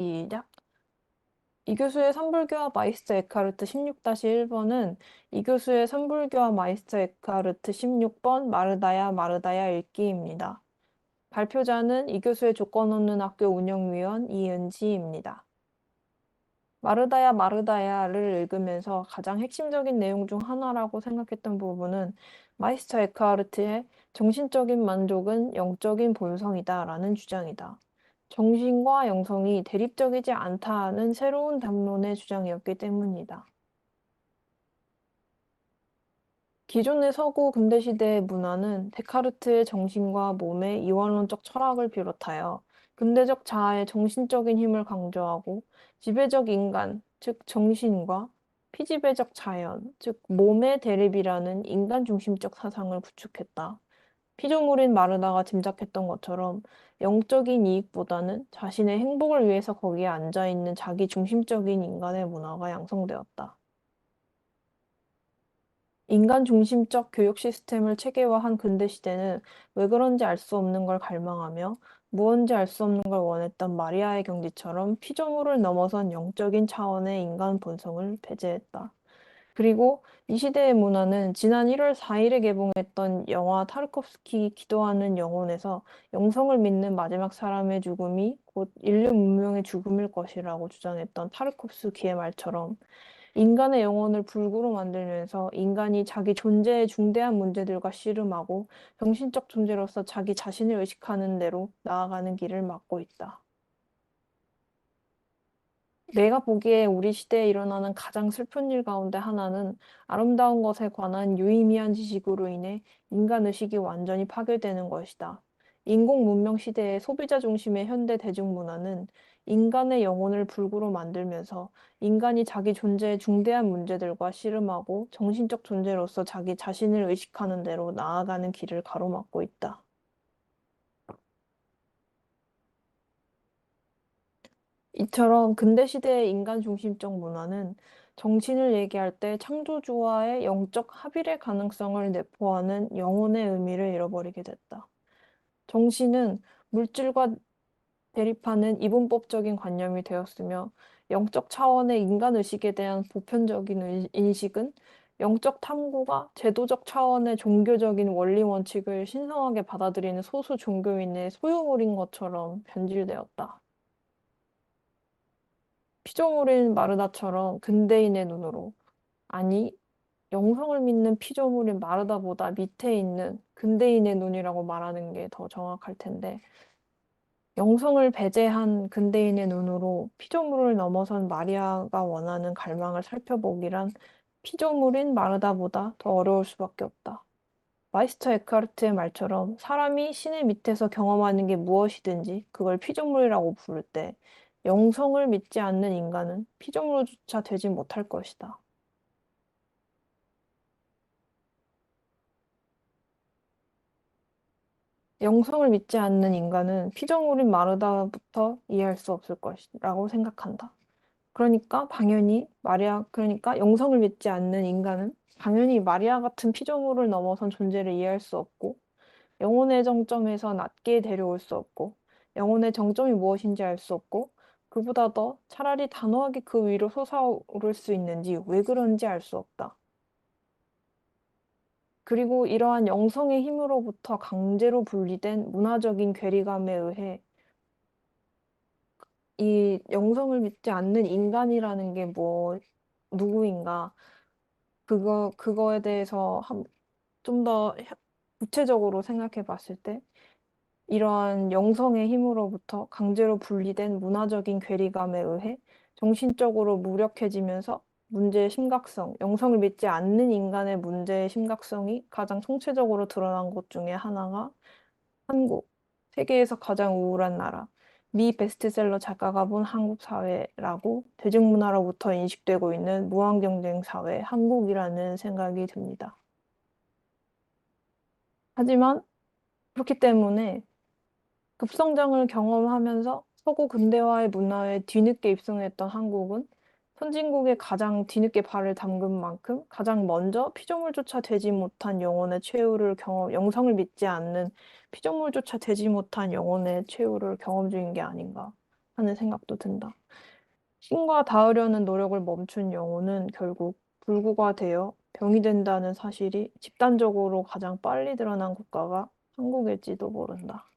시작. 이 교수의 선불교와 마이스터 에카르트 16-1번은 이 교수의 선불교와 마이스터 에카르트 16번 마르다야 마르다야 읽기입니다. 발표자는 이 교수의 조건 없는 학교 운영위원 이은지입니다. 마르다야 마르다야를 읽으면서 가장 핵심적인 내용 중 하나라고 생각했던 부분은 마이스터 에크하르트의 정신적인 만족은 영적인 본성이다 라는 주장이다. 정신과 영성이 대립적이지 않다는 새로운 담론의 주장이었기 때문이다. 기존의 서구 근대 시대의 문화는 데카르트의 정신과 몸의 이원론적 철학을 비롯하여 근대적 자아의 정신적인 힘을 강조하고 지배적 인간, 즉 정신과 피지배적 자연, 즉 몸의 대립이라는 인간 중심적 사상을 구축했다. 피조물인 마르다가 짐작했던 것처럼 영적인 이익보다는 자신의 행복을 위해서 거기에 앉아 있는 자기 중심적인 인간의 문화가 양성되었다. 인간 중심적 교육 시스템을 체계화한 근대 시대는 왜 그런지 알 수 없는 걸 갈망하며 무언지 알 수 없는 걸 원했던 마리아의 경지처럼 피조물을 넘어선 영적인 차원의 인간 본성을 배제했다. 그리고 이 시대의 문화는 지난 1월 4일에 개봉했던 영화 타르코프스키 기도하는 영혼에서 영성을 믿는 마지막 사람의 죽음이 곧 인류 문명의 죽음일 것이라고 주장했던 타르코프스키의 말처럼 인간의 영혼을 불구로 만들면서 인간이 자기 존재의 중대한 문제들과 씨름하고 정신적 존재로서 자기 자신을 의식하는 대로 나아가는 길을 막고 있다. 내가 보기에 우리 시대에 일어나는 가장 슬픈 일 가운데 하나는 아름다운 것에 관한 유의미한 지식으로 인해 인간 의식이 완전히 파괴되는 것이다. 인공 문명 시대의 소비자 중심의 현대 대중문화는 인간의 영혼을 불구로 만들면서 인간이 자기 존재의 중대한 문제들과 씨름하고 정신적 존재로서 자기 자신을 의식하는 대로 나아가는 길을 가로막고 있다. 이처럼 근대 시대의 인간 중심적 문화는 정신을 얘기할 때 창조주와의 영적 합일의 가능성을 내포하는 영혼의 의미를 잃어버리게 됐다. 정신은 물질과 대립하는 이분법적인 관념이 되었으며 영적 차원의 인간 의식에 대한 보편적인 인식은 영적 탐구가 제도적 차원의 종교적인 원리 원칙을 신성하게 받아들이는 소수 종교인의 소유물인 것처럼 변질되었다. 피조 물인 마르다처럼 근대인의 눈으로 아니 영성을 믿는 피조 물인 마르다보다 밑에 있는 근대인의 눈이라고 말하는 게 더 정확할 텐데 영성을 배제한 근대인의 눈으로 피조물을 넘어선 마리아가 원하는 갈망을 살펴보기란 피조물인 마르다보다 더 어려울 수밖에 없다. 마이스터 에카르트의 말처럼 사람이 신의 밑에서 경험하는 게 무엇이든지 그걸 피조물이라고 부를 때 영성을 믿지 않는 인간은 피조물조차 되지 못할 것이다. 영성을 믿지 않는 인간은 피조물인 마르다부터 이해할 수 없을 것이라고 생각한다. 그러니까 당연히 마리아, 그러니까 영성을 믿지 않는 인간은 당연히 마리아 같은 피조물을 넘어선 존재를 이해할 수 없고 영혼의 정점에서 낮게 데려올 수 없고 영혼의 정점이 무엇인지 알 수 없고 그보다 더 차라리 단호하게 그 위로 솟아오를 수 있는지 왜 그런지 알 수 없다. 그리고 이러한 영성의 힘으로부터 강제로 분리된 문화적인 괴리감에 의해 이 영성을 믿지 않는 인간이라는 게 뭐 누구인가 그거 그거에 대해서 좀더 구체적으로 생각해 봤을 때 이러한 영성의 힘으로부터 강제로 분리된 문화적인 괴리감에 의해 정신적으로 무력해지면서 문제의 심각성, 영성을 믿지 않는 인간의 문제의 심각성이 가장 총체적으로 드러난 것 중에 하나가 한국, 세계에서 가장 우울한 나라, 미 베스트셀러 작가가 본 한국 사회라고 대중문화로부터 인식되고 있는 무한 경쟁 사회 한국이라는 생각이 듭니다. 하지만 그렇기 때문에 급성장을 경험하면서 서구 근대화의 문화에 뒤늦게 입성했던 한국은 선진국에 가장 뒤늦게 발을 담근 만큼 가장 먼저 피조물조차 되지 못한 영혼의 최후를 경험, 영성을 믿지 않는 피조물조차 되지 못한 영혼의 최후를 경험 중인 게 아닌가 하는 생각도 든다. 신과 닿으려는 노력을 멈춘 영혼은 결국 불구가 되어 병이 된다는 사실이 집단적으로 가장 빨리 드러난 국가가 한국일지도 모른다.